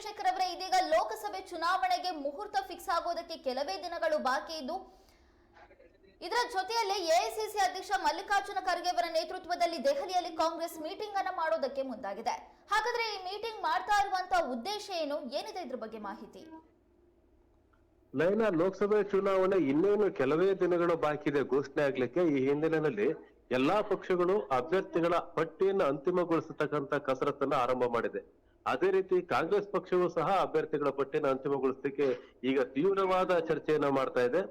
ಚಂದ್ರಶೇಖರ್ ಅವರೇ, ಇದೀಗ ಲೋಕಸಭೆ ಚುನಾವಣೆಗೆ ಮುಹೂರ್ತ ಫಿಕ್ಸ್ ಆಗೋದಕ್ಕೆ ಕೆಲವೇ ದಿನಗಳು ಬಾಕಿ ಇದ್ದು, ಇದರ ಜೊತೆಯಲ್ಲಿ ಎಐಸಿಸಿ ಅಧ್ಯಕ್ಷ ಮಲ್ಲಿಕಾರ್ಜುನ ಖರ್ಗೆ ಅವರ ನೇತೃತ್ವದಲ್ಲಿ ದೆಹಲಿಯಲ್ಲಿ ಕಾಂಗ್ರೆಸ್ ಮೀಟಿಂಗ್ ಅನ್ನು ಮಾಡೋದಕ್ಕೆ ಮುಂದಾಗಿದೆ. ಹಾಗಾದ್ರೆ ಈ ಮೀಟಿಂಗ್ ಮಾಡ್ತಾ ಇರುವಂತಹ ಉದ್ದೇಶ ಏನು? ಏನಿದೆ ಇದ್ರ ಬಗ್ಗೆ ಮಾಹಿತಿ? ಲೈನಾ ಲೋಕಸಭೆ ಚುನಾವಣೆ ಇನ್ನೇನು ಕೆಲವೇ ದಿನಗಳು ಬಾಕಿ ಇದೆ ಘೋಷಣೆ ಆಗ್ಲಿಕ್ಕೆ. ಈ ಹಿನ್ನೆಲೆಯಲ್ಲಿ ಎಲ್ಲಾ ಪಕ್ಷಗಳು ಅಭ್ಯರ್ಥಿಗಳ ಪಟ್ಟಿಯನ್ನು ಅಂತಿಮಗೊಳಿಸತಕ್ಕಂತ ಕಸರತ್ತನ್ನ ಆರಂಭ ಮಾಡಿದೆ. ಅದೇ ರೀತಿ ಕಾಂಗ್ರೆಸ್ ಪಕ್ಷವು ಸಹ ಅಭ್ಯರ್ಥಿಗಳ ಪಟ್ಟಿನ ಅಂತಿಮಗೊಳಿಸಲಿಕ್ಕೆ ಈಗ ತೀವ್ರವಾದ ಚರ್ಚೆಯನ್ನ ಮಾಡ್ತಾ ಇದೆ.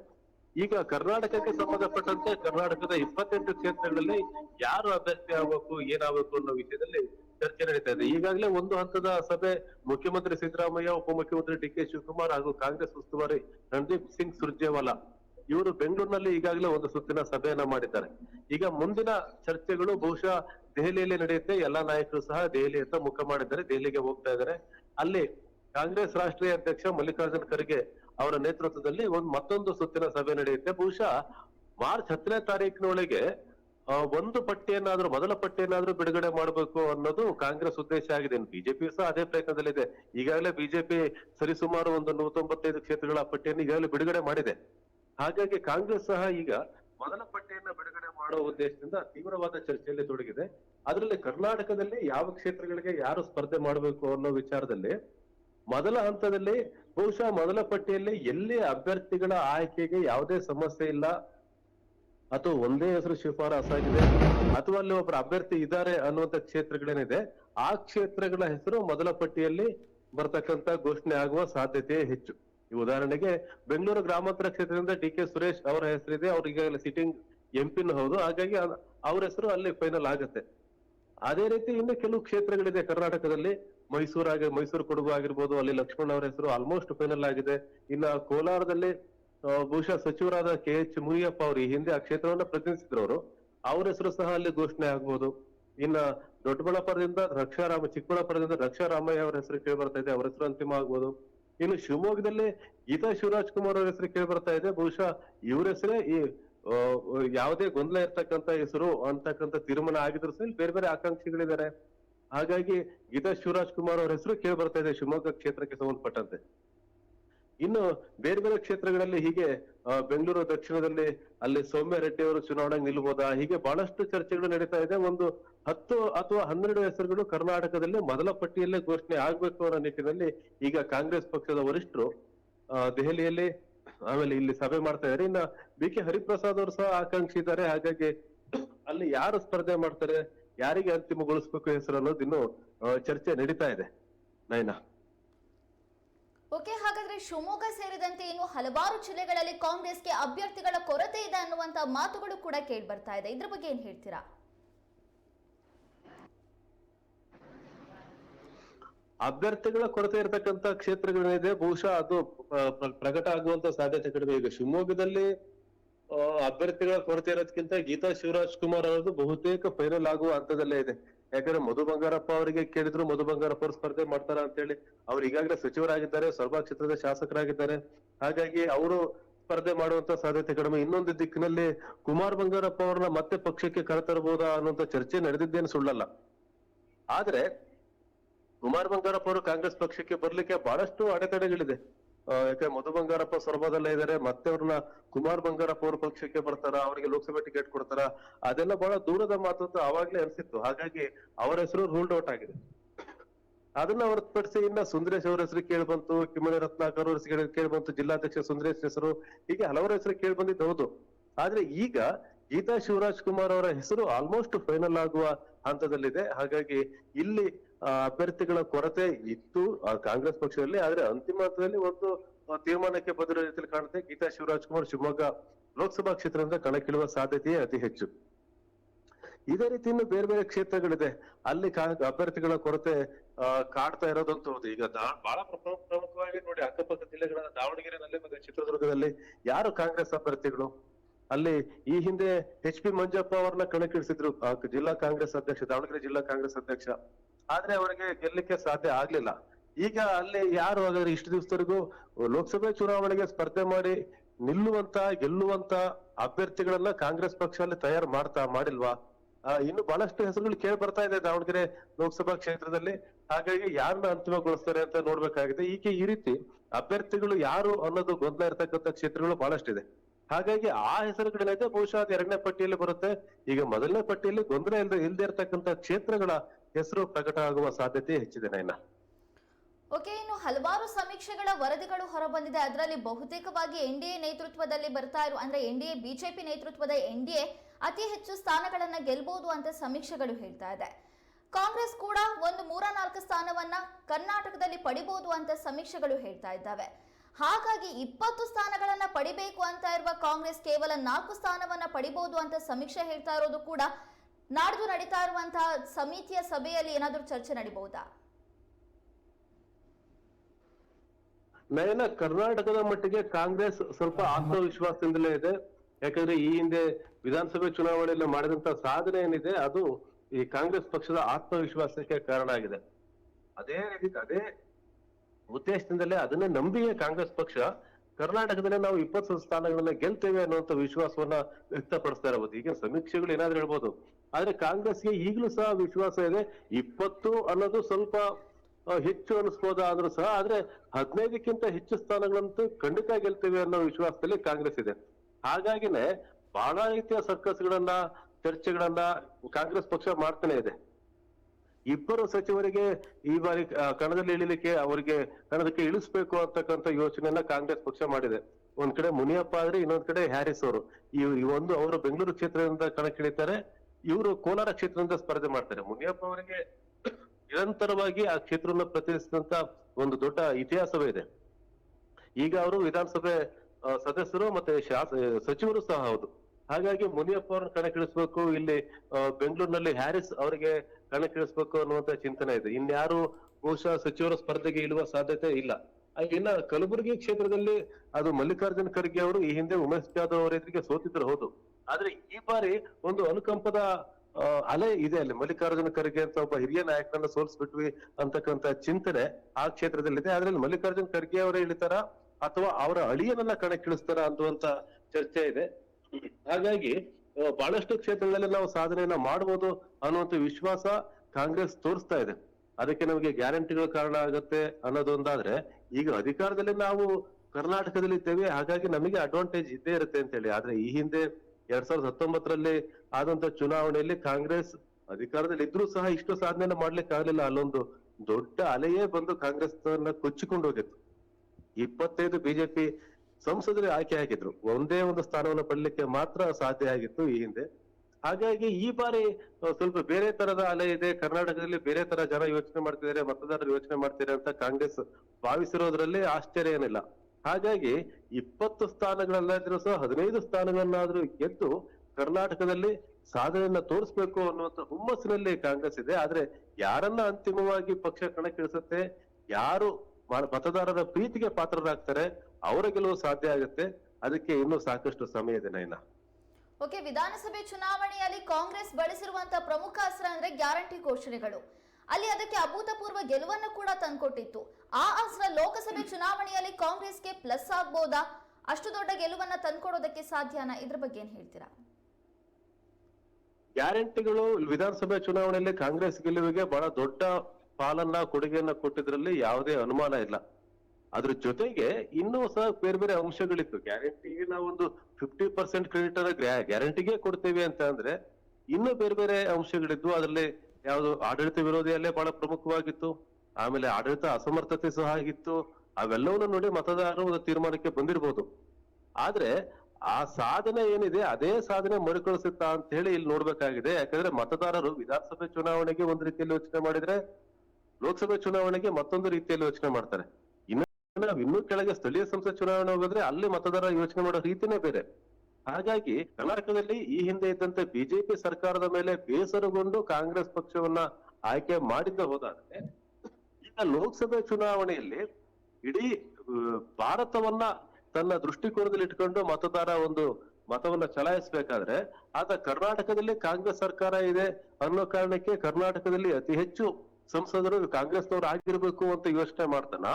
ಈಗ ಕರ್ನಾಟಕಕ್ಕೆ ಸಂಬಂಧಪಟ್ಟಂತೆ ಕರ್ನಾಟಕದ ಇಪ್ಪತ್ತೆಂಟು ಕ್ಷೇತ್ರಗಳಲ್ಲಿ ಯಾರು ಅಭ್ಯರ್ಥಿ ಆಗ್ಬೇಕು, ಏನಾಗಬೇಕು ಅನ್ನೋ ವಿಷಯದಲ್ಲಿ ಚರ್ಚೆ ನಡೀತಾ ಇದೆ. ಈಗಾಗಲೇ ಒಂದು ಹಂತದ ಸಭೆ ಮುಖ್ಯಮಂತ್ರಿ ಸಿದ್ದರಾಮಯ್ಯ, ಉಪಮುಖ್ಯಮಂತ್ರಿ ಡಿ ಕೆ ಶಿವಕುಮಾರ್ ಹಾಗೂ ಕಾಂಗ್ರೆಸ್ ಉಸ್ತುವಾರಿ ರಣದೀಪ್ ಸಿಂಗ್ ಸುರ್ಜೇವಾಲಾ ಇವರು ಬೆಂಗಳೂರಿನಲ್ಲಿ ಈಗಾಗಲೇ ಒಂದು ಸುತ್ತಿನ ಸಭೆಯನ್ನ ಮಾಡಿದ್ದಾರೆ. ಈಗ ಮುಂದಿನ ಚರ್ಚೆಗಳು ಬಹುಶಃ ದೆಹಲಿಯಲ್ಲಿ ನಡೆಯುತ್ತೆ, ಎಲ್ಲಾ ನಾಯಕರು ಸಹ ದೆಹಲಿಯತ್ತ ಮುಖ ಮಾಡಿದ್ದಾರೆ, ದೆಹಲಿಗೆ ಹೋಗ್ತಾ ಇದ್ದಾರೆ. ಅಲ್ಲಿ ಕಾಂಗ್ರೆಸ್ ರಾಷ್ಟ್ರೀಯ ಅಧ್ಯಕ್ಷ ಮಲ್ಲಿಕಾರ್ಜುನ್ ಖರ್ಗೆ ಅವರ ನೇತೃತ್ವದಲ್ಲಿ ಒಂದು ಮತ್ತೊಂದು ಸುತ್ತಿನ ಸಭೆ ನಡೆಯುತ್ತೆ. ಬಹುಶಃ ಮಾರ್ಚ್ ಹತ್ತನೇ ತಾರೀಕಿನೊಳಗೆ ಒಂದು ಪಟ್ಟಿಯನ್ನಾದ್ರೂ, ಮೊದಲ ಪಟ್ಟಿಯನ್ನಾದ್ರೂ ಬಿಡುಗಡೆ ಮಾಡಬೇಕು ಅನ್ನೋದು ಕಾಂಗ್ರೆಸ್ ಉದ್ದೇಶ ಆಗಿದೆ. ಬಿಜೆಪಿ ಸಹ ಅದೇ ಪ್ರಯತ್ನದಲ್ಲಿದೆ. ಈಗಾಗಲೇ ಬಿಜೆಪಿ ಸರಿಸುಮಾರು ಒಂದು ನೂತೊಂಬತ್ತೈದು ಕ್ಷೇತ್ರಗಳ ಪಟ್ಟಿಯನ್ನು ಈಗಾಗಲೇ ಬಿಡುಗಡೆ ಮಾಡಿದೆ. ಹಾಗಾಗಿ ಕಾಂಗ್ರೆಸ್ ಸಹ ಈಗ ಮೊದಲ ಪಟ್ಟಿಯನ್ನು ಬಿಡುಗಡೆ ಮಾಡುವ ಉದ್ದೇಶದಿಂದ ತೀವ್ರವಾದ ಚರ್ಚೆಯಲ್ಲಿ ತೊಡಗಿದೆ. ಅದರಲ್ಲಿ ಕರ್ನಾಟಕದಲ್ಲಿ ಯಾವ ಕ್ಷೇತ್ರಗಳಿಗೆ ಯಾರು ಸ್ಪರ್ಧೆ ಮಾಡಬೇಕು ಅನ್ನೋ ವಿಚಾರದಲ್ಲಿ ಮೊದಲ ಹಂತದಲ್ಲಿ ಬಹುಶಃ ಮೊದಲ ಪಟ್ಟಿಯಲ್ಲಿ ಎಲ್ಲಿ ಅಭ್ಯರ್ಥಿಗಳ ಆಯ್ಕೆಗೆ ಯಾವುದೇ ಸಮಸ್ಯೆ ಇಲ್ಲ ಅಥವಾ ಒಂದೇ ಹೆಸರು ಶಿಫಾರಸಾಗಿದೆ ಅಥವಾ ಅಲ್ಲಿ ಒಬ್ಬರು ಅಭ್ಯರ್ಥಿ ಇದ್ದಾರೆ ಅನ್ನುವಂತ ಕ್ಷೇತ್ರಗಳೇನಿದೆ, ಆ ಕ್ಷೇತ್ರಗಳ ಹೆಸರು ಮೊದಲ ಪಟ್ಟಿಯಲ್ಲಿ ಬರ್ತಕ್ಕಂತ ಘೋಷಣೆ ಆಗುವ ಸಾಧ್ಯತೆ ಹೆಚ್ಚು. ಈ ಉದಾಹರಣೆಗೆ ಬೆಂಗಳೂರು ಗ್ರಾಮಾಂತರ ಕ್ಷೇತ್ರದಿಂದ ಡಿ ಕೆ ಸುರೇಶ್ ಅವರ ಹೆಸರಿದೆ. ಅವ್ರು ಈಗಾಗಲೇ ಸಿಟ್ಟಿಂಗ್ ಎಂಪಿನ ಹೌದು. ಹಾಗಾಗಿ ಅವ್ರ ಹೆಸರು ಅಲ್ಲಿ ಫೈನಲ್ ಆಗತ್ತೆ. ಅದೇ ರೀತಿ ಇನ್ನು ಕೆಲವು ಕ್ಷೇತ್ರಗಳಿದೆ. ಕರ್ನಾಟಕದಲ್ಲಿ ಮೈಸೂರು ಆಗಿ ಮೈಸೂರು ಕೊಡಗು ಆಗಿರ್ಬೋದು, ಅಲ್ಲಿ ಲಕ್ಷ್ಮಣ್ ಅವರ ಹೆಸರು ಆಲ್ಮೋಸ್ಟ್ ಫೈನಲ್ ಆಗಿದೆ. ಇನ್ನ ಕೋಲಾರದಲ್ಲಿ ಬಹುಶಃ ಸಚಿವರಾದ ಕೆ ಎಚ್ ಮುನಿಯಪ್ಪ ಅವರು ಈ ಹಿಂದೆ ಆ ಕ್ಷೇತ್ರವನ್ನ ಪ್ರತಿನಿಧಿಸಿದ್ರು ಅವರು. ಅವ್ರ ಹೆಸರು ಸಹ ಅಲ್ಲಿ ಘೋಷಣೆ ಆಗ್ಬೋದು. ಇನ್ನ ದೊಡ್ಡಬಳ್ಳಾಪುರದಿಂದ ರಕ್ಷಾರಾಮ, ಚಿಕ್ಕಬಳ್ಳಾಪುರದಿಂದ ರಕ್ಷಾರಾಮಯ್ಯ ಅವರ ಹೆಸರು ಕೇಳಿ ಬರ್ತಾ ಇದೆ. ಅವರ ಹೆಸರು ಅಂತಿಮ ಆಗ್ಬೋದು. ಇನ್ನು ಶಿವಮೊಗ್ಗದಲ್ಲಿ ಗೀತಾ ಶಿವರಾಜ್ ಕುಮಾರ್ ಅವರ ಹೆಸರು ಕೇಳಿ ಬರ್ತಾ ಇದೆ. ಬಹುಶಃ ಇವ್ರ ಹೆಸರೇ ಈ ಯಾವುದೇ ಗೊಂದಲ ಇರ್ತಕ್ಕಂತ ಹೆಸರು ಅಂತಕ್ಕಂತ ತೀರ್ಮಾನ ಆಗಿದ್ರು ಸಹ ಬೇರೆ ಬೇರೆ ಆಕಾಂಕ್ಷಿಗಳಿದ್ದಾರೆ. ಹಾಗಾಗಿ ಗೀತಾ ಶಿವರಾಜ್ ಕುಮಾರ್ ಅವರ ಹೆಸರು ಕೇಳಿ ಬರ್ತಾ ಇದೆ ಶಿವಮೊಗ್ಗ ಕ್ಷೇತ್ರಕ್ಕೆ ಸಂಬಂಧಪಟ್ಟಂತೆ. ಇನ್ನು ಬೇರೆ ಬೇರೆ ಕ್ಷೇತ್ರಗಳಲ್ಲಿ ಹೀಗೆ ಬೆಂಗಳೂರು ದಕ್ಷಿಣದಲ್ಲಿ ಅಲ್ಲಿ ಸೌಮ್ಯ ರೆಡ್ಡಿ ಅವರು ಚುನಾವಣೆಗೆ ನಿಲ್ಬೋದಾ? ಹೀಗೆ ಬಹಳಷ್ಟು ಚರ್ಚೆಗಳು ನಡೀತಾ ಇದೆ. ಒಂದು ಹತ್ತು ಅಥವಾ ಹನ್ನೆರಡು ಹೆಸರುಗಳು ಕರ್ನಾಟಕದಲ್ಲಿ ಮೊದಲ ಪಟ್ಟಿಯಲ್ಲೇ ಘೋಷಣೆ ಆಗ್ಬೇಕು ಅನ್ನೋ ನಿಟ್ಟಿನಲ್ಲಿ ಈಗ ಕಾಂಗ್ರೆಸ್ ಪಕ್ಷದ ವರಿಷ್ಠರು ದೆಹಲಿಯಲ್ಲಿ, ಆಮೇಲೆ ಇಲ್ಲಿ ಸಭೆ ಮಾಡ್ತಾ ಇದ್ದಾರೆ. ಇನ್ನ ಬಿ ಕೆ ಹರಿಪ್ರಸಾದ್ ಅವರು ಸಹ ಆಕಾಂಕ್ಷಿದ್ದಾರೆ. ಹಾಗಾಗಿ ಅಲ್ಲಿ ಯಾರು ಸ್ಪರ್ಧೆ ಮಾಡ್ತಾರೆ, ಯಾರಿಗೆ ಅಂತಿಮಗೊಳಿಸ್ಬೇಕು ಹೆಸರು ಅನ್ನೋದು ಇನ್ನು ಚರ್ಚೆ ನಡೀತಾ ಇದೆ. ನೈನಾ ಓಕೆ, ಹಾಗಾದ್ರೆ ಶಿವಮೊಗ್ಗ ಸೇರಿದಂತೆ ಇನ್ನು ಹಲವಾರು ಜಿಲ್ಲೆಗಳಲ್ಲಿ ಕಾಂಗ್ರೆಸ್ಗೆ ಅಭ್ಯರ್ಥಿಗಳ ಕೊರತೆ ಇದೆ ಅನ್ನುವಂತ ಮಾತುಗಳು ಕೂಡ ಕೇಳಿ ಬರ್ತಾ ಇದೆ. ಇದ್ರ ಬಗ್ಗೆ ಏನ್ ಹೇಳ್ತೀರಾ? ಅಭ್ಯರ್ಥಿಗಳ ಕೊರತೆ ಇರತಕ್ಕಂತ ಕ್ಷೇತ್ರಗಳಿದೆ ಬಹುಶಃ ಅದು ಪ್ರಕಟ ಆಗುವಂತ ಸಾಧ್ಯತೆ ಕಡಿಮೆ ಈಗ ಶಿವಮೊಗ್ಗದಲ್ಲಿ ಅಭ್ಯರ್ಥಿಗಳ ಕೊರತೆ ಇರೋದಕ್ಕಿಂತ ಗೀತಾ ಶಿವರಾಜ್ ಕುಮಾರ್ ಅವರದು ಬಹುತೇಕ ಫೈನಲ್ ಆಗುವ ಹಂತದಲ್ಲೇ ಇದೆ. ಯಾಕಂದ್ರೆ ಮಧು ಬಂಗಾರಪ್ಪ ಅವರಿಗೆ ಕೇಳಿದ್ರು ಮಧು ಬಂಗಾರಪ್ಪ ಅವರು ಸ್ಪರ್ಧೆ ಮಾಡ್ತಾರ ಅಂತ ಹೇಳಿ ಅವ್ರು ಈಗಾಗಲೇ ಸಚಿವರಾಗಿದ್ದಾರೆ ಸೊರಬ ಕ್ಷೇತ್ರದ ಶಾಸಕರಾಗಿದ್ದಾರೆ. ಹಾಗಾಗಿ ಅವರು ಸ್ಪರ್ಧೆ ಮಾಡುವಂತ ಸಾಧ್ಯತೆ ಕಡಿಮೆ. ಇನ್ನೊಂದು ದಿಕ್ಕಿನಲ್ಲಿ ಕುಮಾರ್ ಬಂಗಾರಪ್ಪ ಅವ್ರನ್ನ ಮತ್ತೆ ಪಕ್ಷಕ್ಕೆ ಕರೆತರಬಹುದಾ ಅನ್ನುವಂತ ಚರ್ಚೆ ನಡೆದಿದ್ದೇನು ಸುಳ್ಳಲ್ಲ. ಆದ್ರೆ ಕುಮಾರ್ ಬಂಗಾರಪ್ಪ ಅವರು ಕಾಂಗ್ರೆಸ್ ಪಕ್ಷಕ್ಕೆ ಬರ್ಲಿಕ್ಕೆ ಬಹಳಷ್ಟು ಅಡೆತಡೆಗಳಿದೆ. ಯಾಕಂದ್ರೆ ಮಧು ಬಂಗಾರಪ್ಪ ಸೊರಬದಲ್ಲೇ ಇದಾರೆ, ಮತ್ತೆ ಅವ್ರನ್ನ ಕುಮಾರ್ ಬಂಗಾರಪ್ಪ ಅವ್ರ ಪಕ್ಷಕ್ಕೆ ಬರ್ತಾರ, ಅವರಿಗೆ ಲೋಕಸಭೆ ಟಿಕೆಟ್ ಕೊಡ್ತಾರ, ಅದೆಲ್ಲ ಬಹಳ ದೂರದ ಮಾತು ಅಂತ ಅವಾಗ್ಲೇ ಅನ್ಸಿತ್ತು. ಹಾಗಾಗಿ ಅವರ ಹೆಸರು ರೂಲ್ಡ್ ಔಟ್ ಆಗಿದೆ. ಅದನ್ನ ಹೊರತುಪಡಿಸಿ ಇನ್ನ ಸುಂದರೇಶ್ ಅವರ ಹೆಸರು ಕೇಳಿ ಬಂತು, ಕಿಮ್ಮನೆ ರತ್ನಾಕರ್ ಅವ್ರ ಹೆಸರು ಕೇಳಿ ಬಂತು, ಜಿಲ್ಲಾಧ್ಯಕ್ಷ ಸುಂದರೇಶ್ ಹೆಸರು, ಹೀಗೆ ಹಲವರ ಹೆಸರು ಕೇಳಿ ಬಂದಿದ್ದು ಹೌದು. ಆದ್ರೆ ಈಗ ಗೀತಾ ಶಿವರಾಜ್ ಕುಮಾರ್ ಅವರ ಹೆಸರು ಆಲ್ಮೋಸ್ಟ್ ಫೈನಲ್ ಆಗುವ ಹಂತದಲ್ಲಿದೆ. ಹಾಗಾಗಿ ಇಲ್ಲಿ ಅಭ್ಯರ್ಥಿಗಳ ಕೊರತೆ ಇತ್ತು ಕಾಂಗ್ರೆಸ್ ಪಕ್ಷದಲ್ಲಿ, ಆದ್ರೆ ಅಂತಿಮ ಹಂತದಲ್ಲಿ ಒಂದು ತೀರ್ಮಾನಕ್ಕೆ ಬಂದಿರೋ ರೀತಿಯಲ್ಲಿ ಕಾಣುತ್ತೆ. ಗೀತಾ ಶಿವರಾಜ್ ಕುಮಾರ್ ಶಿವಮೊಗ್ಗ ಲೋಕಸಭಾ ಕ್ಷೇತ್ರದಿಂದ ಕಣಕ್ಕಿಳುವ ಸಾಧ್ಯತೆಯೇ ಅತಿ ಹೆಚ್ಚು. ಇದೇ ರೀತಿ ಇನ್ನು ಬೇರೆ ಬೇರೆ ಕ್ಷೇತ್ರಗಳಿದೆ. ಅಲ್ಲಿ ಅಭ್ಯರ್ಥಿಗಳ ಕೊರತೆ ಕಾಡ್ತಾ ಇರೋದಂತೂ ಈಗ ಬಹಳ ಪ್ರಮುಖ- ಪ್ರಮುಖವಾಗಿ ನೋಡಿ ಅಕ್ಕಪಕ್ಕ ಜಿಲ್ಲೆಗಳ ದಾವಣಗೆರೆನಲ್ಲಿ ಮತ್ತೆ ಚಿತ್ರದುರ್ಗದಲ್ಲಿ ಯಾರು ಕಾಂಗ್ರೆಸ್ ಅಭ್ಯರ್ಥಿಗಳು? ಅಲ್ಲಿ ಈ ಹಿಂದೆ ಎಚ್ ಪಿ ಮಂಜಪ್ಪ ಅವರನ್ನ ಕಣಕ್ಕಿಳಿಸಿದ್ರು. ಜಿಲ್ಲಾ ಕಾಂಗ್ರೆಸ್ ಅಧ್ಯಕ್ಷ, ದಾವಣಗೆರೆ ಜಿಲ್ಲಾ ಕಾಂಗ್ರೆಸ್ ಅಧ್ಯಕ್ಷ. ಆದ್ರೆ ಅವರಿಗೆ ಗೆಲ್ಲಕ್ಕೆ ಸಾಧ್ಯ ಆಗ್ಲಿಲ್ಲ. ಈಗ ಅಲ್ಲಿ ಯಾರು ಹಾಗಾದ್ರೆ ಇಷ್ಟು ದಿವಸದವರೆಗೂ ಲೋಕಸಭೆ ಚುನಾವಣೆಗೆ ಸ್ಪರ್ಧೆ ಮಾಡಿ ನಿಲ್ಲುವಂತ, ಗೆಲ್ಲುವಂತ ಅಭ್ಯರ್ಥಿಗಳನ್ನ ಕಾಂಗ್ರೆಸ್ ಪಕ್ಷ ಅಲ್ಲಿ ತಯಾರು ಮಾಡ್ತಾ ಮಾಡಿಲ್ವಾ? ಇನ್ನು ಬಹಳಷ್ಟು ಹೆಸರುಗಳು ಕೇಳಿ ಬರ್ತಾ ಇದೆ ದಾವಣಗೆರೆ ಲೋಕಸಭಾ ಕ್ಷೇತ್ರದಲ್ಲಿ. ಹಾಗಾಗಿ ಯಾರನ್ನ ಅಂತಿಮಗೊಳಿಸ್ತಾರೆ ಅಂತ ನೋಡ್ಬೇಕಾಗಿದೆ. ಈಕೆ ಈ ರೀತಿ ಅಭ್ಯರ್ಥಿಗಳು ಯಾರು ಅನ್ನೋದು ಗೊಂದಲ ಇರತಕ್ಕಂತ ಕ್ಷೇತ್ರಗಳು ಬಹಳಷ್ಟಿದೆ. ಹಾಗಾಗಿ ಆ ಹೆಸರುಗಳೇನಿದೆ ಬಹುಶಃ ಅದು ಎರಡನೇ ಪಟ್ಟಿಯಲ್ಲಿ ಬರುತ್ತೆ. ಈಗ ಮೊದಲನೇ ಪಟ್ಟಿಯಲ್ಲಿ ಗೊಂದಲ ಇಲ್ದೆ ಇಲ್ದೇ ಇರತಕ್ಕಂತ ಕ್ಷೇತ್ರಗಳ ಹೆಸರು ಪ್ರಕಟ ಆಗುವ ಸಾಧ್ಯತೆ ಹೆಚ್ಚಿದೆ ನಯನ ಓಕೆ, ಇನ್ನು ಹಲವಾರು ಸಮೀಕ್ಷೆಗಳ ವರದಿಗಳು ಹೊರಬಂದಿದೆ. ಅದರಲ್ಲಿ ಬಹುತೇಕವಾಗಿ ಎನ್ ಡಿ ಎ ನೇತೃತ್ವದಲ್ಲಿ ಬರ್ತಾ ಇರುವ ಅಂದ್ರೆ ಎನ್ ಎ ಬಿಜೆಪಿ ನೇತೃತ್ವದ ಎನ್ ಡಿ ಅತಿ ಹೆಚ್ಚು ಸ್ಥಾನಗಳನ್ನ ಗೆಲ್ಬಹುದು ಅಂತ ಸಮೀಕ್ಷೆಗಳು ಹೇಳ್ತಾ ಇದೆ. ಕಾಂಗ್ರೆಸ್ ಕೂಡ ಒಂದು ಮೂರ ನಾಲ್ಕು ಸ್ಥಾನವನ್ನ ಕರ್ನಾಟಕದಲ್ಲಿ ಪಡಿಬಹುದು ಅಂತ ಸಮೀಕ್ಷೆಗಳು ಹೇಳ್ತಾ ಇದ್ದಾವೆ. ಹಾಗಾಗಿ ಇಪ್ಪತ್ತು ಸ್ಥಾನಗಳನ್ನ ಪಡಿಬೇಕು ಅಂತ ಇರುವ ಕಾಂಗ್ರೆಸ್ ಕೇವಲ ನಾಲ್ಕು ಸ್ಥಾನವನ್ನ ಪಡಿಬಹುದು ಅಂತ ಸಮೀಕ್ಷೆ ಹೇಳ್ತಾ ಇರೋದು ಕೂಡ ನಾಡ್ದು ನಡೀತಾ ಇರುವಂತಹ ಸಮಿತಿಯ ಸಭೆಯಲ್ಲಿ ಏನಾದರೂ ಚರ್ಚೆ ನಡೀಬಹುದಾ? ನಯನ ಕರ್ನಾಟಕದ ಮಟ್ಟಿಗೆ ಕಾಂಗ್ರೆಸ್ ಸ್ವಲ್ಪ ಆತ್ಮವಿಶ್ವಾಸದಿಂದಲೇ ಇದೆ. ಯಾಕಂದ್ರೆ ಈ ಹಿಂದೆ ವಿಧಾನಸಭೆ ಚುನಾವಣೆಯಲ್ಲಿ ಮಾಡಿದಂತ ಸಾಧನೆ ಏನಿದೆ ಅದು ಈ ಕಾಂಗ್ರೆಸ್ ಪಕ್ಷದ ಆತ್ಮವಿಶ್ವಾಸಕ್ಕೆ ಕಾರಣ ಆಗಿದೆ. ಅದೇ ರೀತಿ ಅದೇ ಉದ್ದೇಶದಿಂದಲೇ ಅದನ್ನೇ ನಂಬಿಯೇ ಕಾಂಗ್ರೆಸ್ ಪಕ್ಷ ಕರ್ನಾಟಕದಲ್ಲಿ ನಾವು ಇಪ್ಪತ್ತು ಸ್ಥಾನಗಳನ್ನ ಗೆಲ್ತೇವೆ ಅನ್ನುವಂತ ವಿಶ್ವಾಸವನ್ನ ವ್ಯಕ್ತಪಡಿಸ್ತಾ ಇರಬಹುದು. ಈಗ ಸಮೀಕ್ಷೆಗಳು ಏನಾದ್ರು ಹೇಳ್ಬೋದು. ಆದ್ರೆ ಕಾಂಗ್ರೆಸ್ಗೆ ಈಗಲೂ ಸಹ ವಿಶ್ವಾಸ ಇದೆ. ಇಪ್ಪತ್ತು ಅನ್ನೋದು ಸ್ವಲ್ಪ ಹೆಚ್ಚು ಅನಿಸ್ಬೋದ ಆದ್ರೂ ಸಹ, ಆದ್ರೆ ಹದಿನೈದಕ್ಕಿಂತ ಹೆಚ್ಚು ಸ್ಥಾನಗಳಂತೂ ಖಂಡಿತ ಗೆಲ್ತೇವೆ ಅನ್ನೋ ವಿಶ್ವಾಸದಲ್ಲಿ ಕಾಂಗ್ರೆಸ್ ಇದೆ. ಹಾಗಾಗಿನೇ ಬಹಳ ರೀತಿಯ ಸರ್ಕಸ್ಗಳನ್ನ, ಚರ್ಚೆಗಳನ್ನ ಕಾಂಗ್ರೆಸ್ ಪಕ್ಷ ಮಾಡ್ತಾನೆ ಇದೆ. ಇಬ್ಬರು ಸಚಿವರಿಗೆ ಈ ಬಾರಿ ಕಣದಲ್ಲಿ ಇಳಿಲಿಕ್ಕೆ ಅವರಿಗೆ ಕಣದಕ್ಕೆ ಇಳಿಸ್ಬೇಕು ಅಂತಕ್ಕಂಥ ಯೋಚನೆಯನ್ನ ಕಾಂಗ್ರೆಸ್ ಪಕ್ಷ ಮಾಡಿದೆ. ಒಂದ್ ಕಡೆ ಮುನಿಯಪ್ಪ ಆದ್ರೆ ಇನ್ನೊಂದ್ ಕಡೆ ಹ್ಯಾರಿಸ್ ಅವರು. ಈ ಒಂದು ಅವರು ಬೆಂಗಳೂರು ಕ್ಷೇತ್ರದಿಂದ ಕಣಕ್ಕಿಳಿತಾರೆ. ಇವರು ಕೋಲಾರ ಕ್ಷೇತ್ರದಿಂದ ಸ್ಪರ್ಧೆ ಮಾಡ್ತಾರೆ. ಮುನಿಯಪ್ಪ ಅವರಿಗೆ ನಿರಂತರವಾಗಿ ಆ ಕ್ಷೇತ್ರವನ್ನು ಪ್ರತಿನಿಧಿಸಿದಂತ ಒಂದು ದೊಡ್ಡ ಇತಿಹಾಸವೇ ಇದೆ. ಈಗ ಅವರು ವಿಧಾನಸಭೆ ಸದಸ್ಯರು ಮತ್ತೆ ಸಚಿವರು ಸಹ ಹೌದು. ಹಾಗಾಗಿ ಮುನಿಯಪ್ಪ ಅವ್ರನ್ನ ಕಣಕ್ಕಿಳಿಸ್ಬೇಕು, ಇಲ್ಲಿ ಬೆಂಗಳೂರಿನಲ್ಲಿ ಹ್ಯಾರಿಸ್ ಅವರಿಗೆ ಕಣಕ್ಕಿಳಿಸ್ಬೇಕು ಅನ್ನುವಂತ ಚಿಂತನೆ ಇದೆ. ಇನ್ಯಾರು ಬಹುಶಃ ಸಚಿವರ ಸ್ಪರ್ಧೆಗೆ ಇಳುವ ಸಾಧ್ಯತೆ ಇಲ್ಲ. ಇನ್ನ ಕಲಬುರಗಿ ಕ್ಷೇತ್ರದಲ್ಲಿ ಅದು ಮಲ್ಲಿಕಾರ್ಜುನ ಖರ್ಗೆ ಅವರು ಈ ಹಿಂದೆ ಉಮೇಶ್ ಜಾಧವ್ ಅವರ ಎದುರಿಗೆ ಸೋತಿದ್ರು, ಹೌದು. ಆದ್ರೆ ಈ ಬಾರಿ ಒಂದು ಅನುಕಂಪದ ಅಲೆ ಇದೆ ಅಲ್ಲಿ. ಮಲ್ಲಿಕಾರ್ಜುನ ಖರ್ಗೆ ಅಂತ ಒಬ್ಬ ಹಿರಿಯ ನಾಯಕನನ್ನ ಸೋಲ್ಸ್ಬಿಟ್ವಿ ಅಂತಕ್ಕಂತ ಚಿಂತನೆ ಆ ಕ್ಷೇತ್ರದಲ್ಲಿದೆ. ಅದ್ರಲ್ಲಿ ಮಲ್ಲಿಕಾರ್ಜುನ ಖರ್ಗೆ ಅವರೇ ಇಳಿತಾರ ಅಥವಾ ಅವರ ಅಳಿಯನನ್ನ ಕಣಕ್ಕಿಳಿಸ್ತಾರ ಅನ್ನುವಂತ ಚರ್ಚೆ ಇದೆ. ಹಾಗಾಗಿ ಬಹಳಷ್ಟು ಕ್ಷೇತ್ರಗಳಲ್ಲಿ ನಾವು ಸಾಧನೆಯನ್ನ ಮಾಡಬಹುದು ಅನ್ನುವಂತ ವಿಶ್ವಾಸ ಕಾಂಗ್ರೆಸ್ ತೋರಿಸ್ತಾ ಇದೆ. ಅದಕ್ಕೆ ನಮಗೆ ಗ್ಯಾರಂಟಿಗಳು ಕಾರಣ ಆಗತ್ತೆ ಅನ್ನೋದೊಂದಾದ್ರೆ, ಈಗ ಅಧಿಕಾರದಲ್ಲಿ ನಾವು ಕರ್ನಾಟಕದಲ್ಲಿ ಇದ್ದೇವೆ, ಹಾಗಾಗಿ ನಮಗೆ ಅಡ್ವಾಂಟೇಜ್ ಇದ್ದೇ ಇರುತ್ತೆ ಅಂತ ಹೇಳಿ. ಆದ್ರೆ ಈ ಹಿಂದೆ ಎರಡ್ ಸಾವಿರದ ಹತ್ತೊಂಬತ್ತರಲ್ಲಿ ಆದಂತ ಚುನಾವಣೆಯಲ್ಲಿ ಕಾಂಗ್ರೆಸ್ ಅಧಿಕಾರದಲ್ಲಿ ಇದ್ರೂ ಸಹ ಇಷ್ಟು ಸಾಧನೆ ಮಾಡ್ಲಿಕ್ಕೆ ಆಗ್ಲಿಲ್ಲ. ಅಲ್ಲೊಂದು ದೊಡ್ಡ ಅಲೆಯೇ ಬಂದು ಕಾಂಗ್ರೆಸ್ ಕೊಚ್ಚಿಕೊಂಡು ಹೋಗಿತ್ತು. ಇಪ್ಪತ್ತೈದು ಬಿಜೆಪಿ ಸಂಸದರು ಆಯ್ಕೆ ಆಗಿದ್ರು. ಒಂದೇ ಒಂದು ಸ್ಥಾನವನ್ನು ಪಡಲಿಕ್ಕೆ ಮಾತ್ರ ಸಾಧ್ಯ ಆಗಿತ್ತು ಈ ಹಿಂದೆ. ಹಾಗಾಗಿ ಈ ಬಾರಿ ಸ್ವಲ್ಪ ಬೇರೆ ತರದ ಅಲೆ ಇದೆ. ಕರ್ನಾಟಕದಲ್ಲಿ ಬೇರೆ ತರ ಜನ ಯೋಚನೆ ಮಾಡ್ತಿದ್ದಾರೆ, ಮತದಾರರು ಯೋಚನೆ ಮಾಡ್ತಿದ್ದಾರೆ ಅಂತ ಕಾಂಗ್ರೆಸ್ ಭಾವಿಸಿರೋದ್ರಲ್ಲಿ ಆಶ್ಚರ್ಯ ಏನಿಲ್ಲ. ಹಾಗಾಗಿ ಇಪ್ಪತ್ತು ಸ್ಥಾನಗಳಲ್ಲಾದ್ರೂ ಸಹ, ಹದಿನೈದು ಸ್ಥಾನಗಳನ್ನಾದ್ರೂ ಗೆದ್ದು ಕರ್ನಾಟಕದಲ್ಲಿ ಸಾಧನೆಯನ್ನ ತೋರಿಸ್ಬೇಕು ಅನ್ನುವಂತ ಹುಮ್ಮಸ್ಸಿನಲ್ಲಿ ಕಾಂಗ್ರೆಸ್ ಇದೆ. ಆದ್ರೆ ಯಾರನ್ನ ಅಂತಿಮವಾಗಿ ಪಕ್ಷ ಕಣಕ್ಕಿಳಿಸುತ್ತೆ, ಯಾರು ಮತದಾರರ ಪ್ರೀತಿಗೆ ಪಾತ್ರರಾಗ್ತಾರೆ, ಅವರ ಗೆಲುವು ಸಾಧ್ಯ ಆಗುತ್ತೆ. ಅದಕ್ಕೆ ಇನ್ನೂ ಸಾಕಷ್ಟು ಸಮಯ ಇದೆ ನೈನಾ. ಓಕೆ, ವಿಧಾನಸಭೆ ಚುನಾವಣೆಯಲ್ಲಿ ಕಾಂಗ್ರೆಸ್ ಬಳಸಿರುವಂತಹ ಪ್ರಮುಖ ಅಸ್ತ್ರ ಅಂದ್ರೆ ಗ್ಯಾರಂಟಿ ಘೋಷಣೆಗಳು. ಅಲ್ಲಿ ಅದಕ್ಕೆ ಅಭೂತಪೂರ್ವ ಗೆಲುವನ್ನು ಕೂಡ ತಂದುಕೊಟ್ಟಿತ್ತು. ಆ ಅಸ್ತ್ರ ಲೋಕಸಭೆ ಚುನಾವಣೆಯಲ್ಲಿ ಕಾಂಗ್ರೆಸ್ಗೆ ಪ್ಲಸ್ ಆಗ್ಬೋದಾ? ಅಷ್ಟು ದೊಡ್ಡ ಗೆಲುವನ್ನ ತಂದ್ಕೊಡೋದಕ್ಕೆ ಸಾಧ್ಯನಾ? ಇದ್ರ ಬಗ್ಗೆ ಏನ್ ಹೇಳ್ತೀರಾ? ಗ್ಯಾರಂಟಿಗಳು ವಿಧಾನಸಭೆ ಚುನಾವಣೆಯಲ್ಲಿ ಕಾಂಗ್ರೆಸ್ ಗೆಲುವಿಗೆ ಬಹಳ ದೊಡ್ಡ ಪಾಲನ್ನ, ಕೊಡುಗೆಯನ್ನ ಕೊಟ್ಟಿದ್ರಲ್ಲಿ ಯಾವುದೇ ಅನುಮಾನ ಇಲ್ಲ. ಅದ್ರ ಜೊತೆಗೆ ಇನ್ನೂ ಸಹ ಬೇರೆ ಬೇರೆ ಅಂಶಗಳಿತ್ತು. ಗ್ಯಾರಂಟಿಗೆ ನಾವೊಂದು ಫಿಫ್ಟಿ ಪರ್ಸೆಂಟ್ ಕ್ರೆಡಿಟ್ ಗ್ಯಾರಂಟಿಗೆ ಕೊಡ್ತೇವೆ ಅಂತ ಅಂದ್ರೆ ಇನ್ನೂ ಬೇರೆ ಬೇರೆ ಅಂಶಗಳಿದ್ವು ಅದರಲ್ಲಿ ಯಾವುದು ಆಡಳಿತ ವಿರೋಧಿಯಲ್ಲೇ ಬಹಳ ಪ್ರಮುಖವಾಗಿತ್ತು, ಆಮೇಲೆ ಆಡಳಿತ ಅಸಮರ್ಥತೆ ಸಹ ಆಗಿತ್ತು, ಅವೆಲ್ಲವನ್ನೂ ನೋಡಿ ಮತದಾರರು ಒಂದು ತೀರ್ಮಾನಕ್ಕೆ ಬಂದಿರಬಹುದು ಆದ್ರೆ ಆ ಸಾಧನೆ ಏನಿದೆ, ಅದೇ ಸಾಧನೆ ಮರುಕಳಿಸುತ್ತಾ ಅಂತ ಹೇಳಿ ಇಲ್ಲಿ ನೋಡ್ಬೇಕಾಗಿದೆ. ಯಾಕಂದ್ರೆ ಮತದಾರರು ವಿಧಾನಸಭೆ ಚುನಾವಣೆಗೆ ಒಂದು ರೀತಿಯಲ್ಲಿ ಯೋಚನೆ ಮಾಡಿದ್ರೆ, ಲೋಕಸಭೆ ಚುನಾವಣೆಗೆ ಮತ್ತೊಂದು ರೀತಿಯಲ್ಲಿ ಯೋಚನೆ ಮಾಡ್ತಾರೆ. ಇನ್ನು ಇನ್ನೂ ಕೆಳಗೆ ಸ್ಥಳೀಯ ಸಂಸ್ಥೆ ಚುನಾವಣೆ ಹೋಗಿದ್ರೆ ಅಲ್ಲಿ ಮತದಾರ ಯೋಚನೆ ಮಾಡೋ ರೀತಿನೇ ಬೇರೆ. ಹಾಗಾಗಿ ಕರ್ನಾಟಕದಲ್ಲಿ ಈ ಹಿಂದೆ ಇದ್ದಂತೆ ಬಿಜೆಪಿ ಸರ್ಕಾರದ ಮೇಲೆ ಬೇಸರಗೊಂಡು ಕಾಂಗ್ರೆಸ್ ಪಕ್ಷವನ್ನ ಆಯ್ಕೆ ಮಾಡಿದ್ದ ಹೋದಾದ್ರೆ, ಈಗ ಲೋಕಸಭೆ ಚುನಾವಣೆಯಲ್ಲಿ ಇಡೀ ಭಾರತವನ್ನ ತನ್ನ ದೃಷ್ಟಿಕೋನದಲ್ಲಿ ಇಟ್ಕೊಂಡು ಮತದಾರ ಒಂದು ಮತವನ್ನ ಚಲಾಯಿಸಬೇಕಾದ್ರೆ ಆತ ಕರ್ನಾಟಕದಲ್ಲಿ ಕಾಂಗ್ರೆಸ್ ಸರ್ಕಾರ ಇದೆ ಅನ್ನೋ ಕಾರಣಕ್ಕೆ ಕರ್ನಾಟಕದಲ್ಲಿ ಅತಿ ಹೆಚ್ಚು ಸಂಸದರು ಕಾಂಗ್ರೆಸ್ನವರು ಆಗಿರ್ಬೇಕು ಅಂತ ಯೋಚನೆ ಮಾಡ್ತಾನ.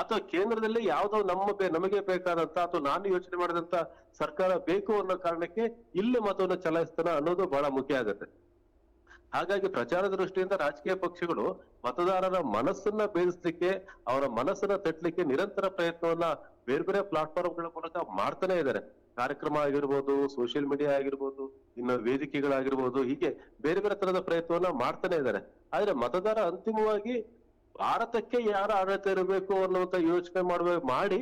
ಅಥವಾ ಕೇಂದ್ರದಲ್ಲಿ ಯಾವ್ದೋ ನಮ್ಮ ನಮಗೆ ಬೇಕಾದಂತ ಅಥವಾ ನಾನು ಯೋಚನೆ ಮಾಡಿದಂತ ಸರ್ಕಾರ ಬೇಕು ಅನ್ನೋ ಕಾರಣಕ್ಕೆ ಇಲ್ಲಿ ಮತವನ್ನ ಚಲಾಯಿಸ್ತಾನ ಅನ್ನೋದು ಬಹಳ ಮುಖ್ಯ ಆಗುತ್ತೆ. ಹಾಗಾಗಿ ಪ್ರಚಾರ ದೃಷ್ಟಿಯಿಂದ ರಾಜಕೀಯ ಪಕ್ಷಗಳು ಮತದಾರರ ಮನಸ್ಸನ್ನ ಬೇಯಿಸ್ಲಿಕ್ಕೆ ಅವರ ಮನಸ್ಸನ್ನ ತಟ್ಟಲಿಕ್ಕೆ ನಿರಂತರ ಪ್ರಯತ್ನವನ್ನ ಬೇರೆ ಬೇರೆ ಪ್ಲಾಟ್ಫಾರ್ಮ್ಗಳ ಮೂಲಕ ಮಾಡ್ತಾನೆ ಇದ್ದಾರೆ. ಕಾರ್ಯಕ್ರಮ ಆಗಿರ್ಬೋದು ಸೋಷಿಯಲ್ ಮೀಡಿಯಾ ಆಗಿರ್ಬೋದು, ಇನ್ನು ವೇದಿಕೆಗಳಾಗಿರ್ಬೋದು, ಹೀಗೆ ಬೇರೆ ಬೇರೆ ತರದ ಪ್ರಯತ್ನವನ್ನ ಮಾಡ್ತಾನೆ ಇದ್ದಾರೆ. ಆದ್ರೆ ಮತದಾರ ಅಂತಿಮವಾಗಿ ಭಾರತಕ್ಕೆ ಯಾರ ಅರ್ಹತೆ ಇರಬೇಕು ಅನ್ನುವಂತ ಯೋಚನೆ ಮಾಡುವ ಮಾಡಿ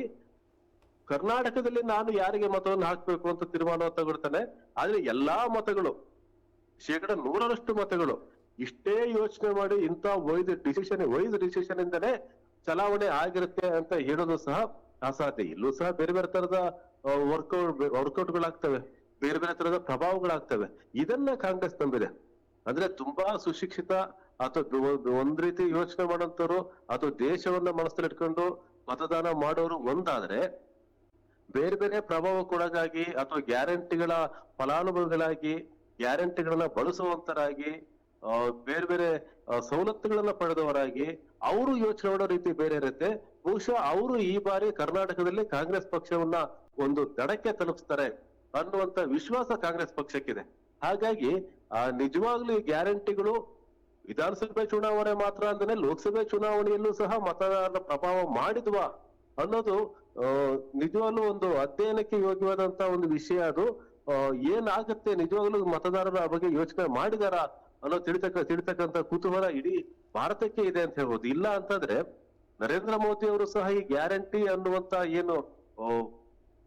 ಕರ್ನಾಟಕದಲ್ಲಿ ನಾನು ಯಾರಿಗೆ ಮತವನ್ನು ಹಾಕ್ಬೇಕು ಅಂತ ತೀರ್ಮಾನ ತಗೊಳ್ತಾನೆ. ಆದ್ರೆ ಎಲ್ಲಾ ಮತಗಳು, ಶೇಕಡ ನೂರರಷ್ಟು ಮತಗಳು ಇಷ್ಟೇ ಯೋಚನೆ ಮಾಡಿ ಇಂತ ವೈದ್ ಡಿಸಿಷನ್ ವೈದ್ ಡಿಸಿಷನ್ ಇಂದನೇ ಚಲಾವಣೆ ಆಗಿರುತ್ತೆ ಅಂತ ಹೇಳೋದು ಸಹ ಅಸಾಧ್ಯ. ಇಲ್ಲೂ ಸಹ ಬೇರೆ ಬೇರೆ ತರದ ವರ್ಕೌಟ್ ವರ್ಕೌಟ್ಗಳಾಗ್ತವೆ ಬೇರೆ ಬೇರೆ ತರದ ಪ್ರಭಾವಗಳಾಗ್ತವೆ. ಇದನ್ನ ಕಾಂಗ್ರೆಸ್ ನಂಬಿದೆ ಅಂದ್ರೆ ತುಂಬಾ ಸುಶಿಕ್ಷಿತ ಅಥವಾ ಒಂದ್ ರೀತಿ ಯೋಚನೆ ಮಾಡೋಂಥವ್ರು ಅಥವಾ ದೇಶವನ್ನ ಮನಸ್ಸಲ್ಲಿ ಇಟ್ಕೊಂಡು ಮತದಾನ ಮಾಡೋರು ಒಂದಾದ್ರೆ ಬೇರೆ ಬೇರೆ ಪ್ರಭಾವಕ್ಕೊಳಗಾಗಿ ಅಥವಾ ಗ್ಯಾರಂಟಿಗಳ ಫಲಾನುಭವಿಗಳಾಗಿ, ಗ್ಯಾರಂಟಿಗಳನ್ನ ಬಳಸುವಂತರಾಗಿ ಬೇರೆ ಬೇರೆ ಸವಲತ್ತುಗಳನ್ನ ಪಡೆದವರಾಗಿ ಅವರು ಯೋಚನೆ ಮಾಡೋ ರೀತಿ ಬೇರೆ ಇರುತ್ತೆ. ಬಹುಶಃ ಅವರು ಈ ಬಾರಿ ಕರ್ನಾಟಕದಲ್ಲಿ ಕಾಂಗ್ರೆಸ್ ಪಕ್ಷವನ್ನ ಒಂದು ದಡಕ್ಕೆ ತಲುಪಿಸ್ತಾರೆ ಅನ್ನುವಂತ ವಿಶ್ವಾಸ ಕಾಂಗ್ರೆಸ್ ಪಕ್ಷಕ್ಕಿದೆ. ಹಾಗಾಗಿ, ಆ, ನಿಜವಾಗ್ಲೂ ಗ್ಯಾರಂಟಿಗಳು ವಿಧಾನಸಭೆ ಚುನಾವಣೆ ಮಾತ್ರ ಅಲ್ಲದೆ ಲೋಕಸಭೆ ಚುನಾವಣೆಯಲ್ಲೂ ಸಹ ಮತದಾರರ ಪ್ರಭಾವ ಮಾಡಿದ್ವಾ ಅನ್ನೋದು ನಿಜವಾಗ್ಲೂ ಒಂದು ಅಧ್ಯಯನಕ್ಕೆ ಯೋಗ್ಯವಾದಂತ ಒಂದು ವಿಷಯ ಅದು. ಏನಾಗುತ್ತೆ ನಿಜವಾಗ್ಲೂ ಮತದಾರರ ಬಗ್ಗೆ ಯೋಚನೆ ಮಾಡಿದಾರ ಅನ್ನೋ ತಿಳಿತಕ್ಕ, ತಿಳಿತಕ್ಕಂತ ಕುತೂಹಲ ಇಡೀ ಭಾರತಕ್ಕೆ ಇದೆ ಅಂತ ಹೇಳ್ಬೋದು. ಇಲ್ಲ ಅಂತಂದ್ರೆ ನರೇಂದ್ರ ಮೋದಿ ಅವರು ಸಹ ಈ ಗ್ಯಾರಂಟಿ ಅನ್ನುವಂತ ಏನು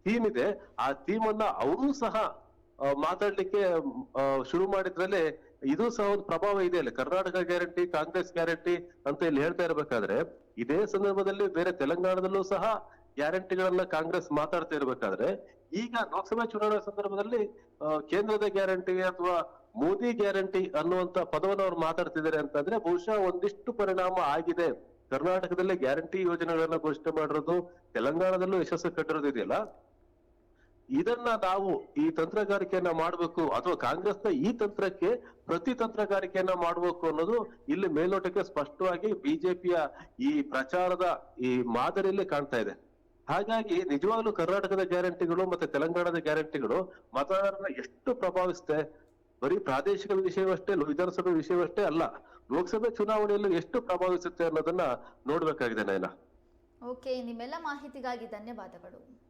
ಥೀಮ್ ಇದೆ. ಆ ಥೀಮ್ ಅನ್ನ ಅವರೂ ಸಹ ಮಾತಾಡ್ಲಿಕ್ಕೆ ಶುರು ಮಾಡಿದ್ರಲ್ಲಿ ಇದು ಸಹ ಒಂದು ಪ್ರಭಾವ ಇದೆ ಅಲ್ಲಿ ಕರ್ನಾಟಕ ಗ್ಯಾರಂಟಿ, ಕಾಂಗ್ರೆಸ್ ಗ್ಯಾರಂಟಿ ಅಂತ ಇಲ್ಲಿ ಹೇಳ್ತಾ ಇರ್ಬೇಕಾದ್ರೆ, ಇದೇ ಸಂದರ್ಭದಲ್ಲಿ ಬೇರೆ ತೆಲಂಗಾಣದಲ್ಲೂ ಸಹ ಗ್ಯಾರಂಟಿಗಳನ್ನ ಕಾಂಗ್ರೆಸ್ ಮಾತಾಡ್ತಾ ಇರ್ಬೇಕಾದ್ರೆ, ಈಗ ಲೋಕಸಭೆ ಚುನಾವಣೆ ಸಂದರ್ಭದಲ್ಲಿ ಕೇಂದ್ರದ ಗ್ಯಾರಂಟಿ ಅಥವಾ ಮೋದಿ ಗ್ಯಾರಂಟಿ ಅನ್ನುವಂತ ಪದವನ್ನು ಅವ್ರು ಮಾತಾಡ್ತಿದ್ದಾರೆ ಅಂತಂದ್ರೆ, ಬಹುಶಃ ಒಂದಿಷ್ಟು ಪರಿಣಾಮ ಆಗಿದೆ. ಕರ್ನಾಟಕದಲ್ಲಿ ಗ್ಯಾರಂಟಿ ಯೋಜನೆಗಳನ್ನ ಘೋಷಣೆ ಮಾಡಿರೋದು, ತೆಲಂಗಾಣದಲ್ಲೂ ಯಶಸ್ಸು ಕಟ್ಟಿರೋದು ಇದೆಯಲ್ಲ? ಇದನ್ನ ನಾವು ಈ ತಂತ್ರಗಾರಿಕೆಯನ್ನ ಮಾಡಬೇಕು ಅಥವಾ ಕಾಂಗ್ರೆಸ್ನ ಈ ತಂತ್ರಕ್ಕೆ ಪ್ರತಿ ತಂತ್ರಗಾರಿಕೆಯನ್ನ ಮಾಡಬೇಕು ಅನ್ನೋದು ಇಲ್ಲಿ ಮೇಲ್ನೋಟಕ್ಕೆ ಸ್ಪಷ್ಟವಾಗಿ ಬಿಜೆಪಿಯ ಈ ಪ್ರಚಾರದ ಈ ಮಾದರಿಯಲ್ಲಿ ಕಾಣ್ತಾ ಇದೆ. ಹಾಗಾಗಿ ನಿಜವಾಗ್ಲೂ ಕರ್ನಾಟಕದ ಗ್ಯಾರಂಟಿಗಳು ಮತ್ತೆ ತೆಲಂಗಾಣದ ಗ್ಯಾರಂಟಿಗಳು ಮತದಾರರನ್ನ ಎಷ್ಟು ಪ್ರಭಾವಿಸುತ್ತೆ? ಬರೀ ಪ್ರಾದೇಶಿಕ ವಿಷಯವಷ್ಟೇ, ವಿಧಾನಸಭೆ ವಿಷಯವಷ್ಟೇ ಅಲ್ಲ, ಲೋಕಸಭೆ ಚುನಾವಣೆಯಲ್ಲಿ ಎಷ್ಟು ಪ್ರಭಾವಿಸುತ್ತೆ ಅನ್ನೋದನ್ನ ನೋಡ್ಬೇಕಾಗಿದೆ ನಯನ ಓಕೆ, ನಿಮ್ಮೆಲ್ಲ ಮಾಹಿತಿಗಾಗಿ ಧನ್ಯವಾದಗಳು.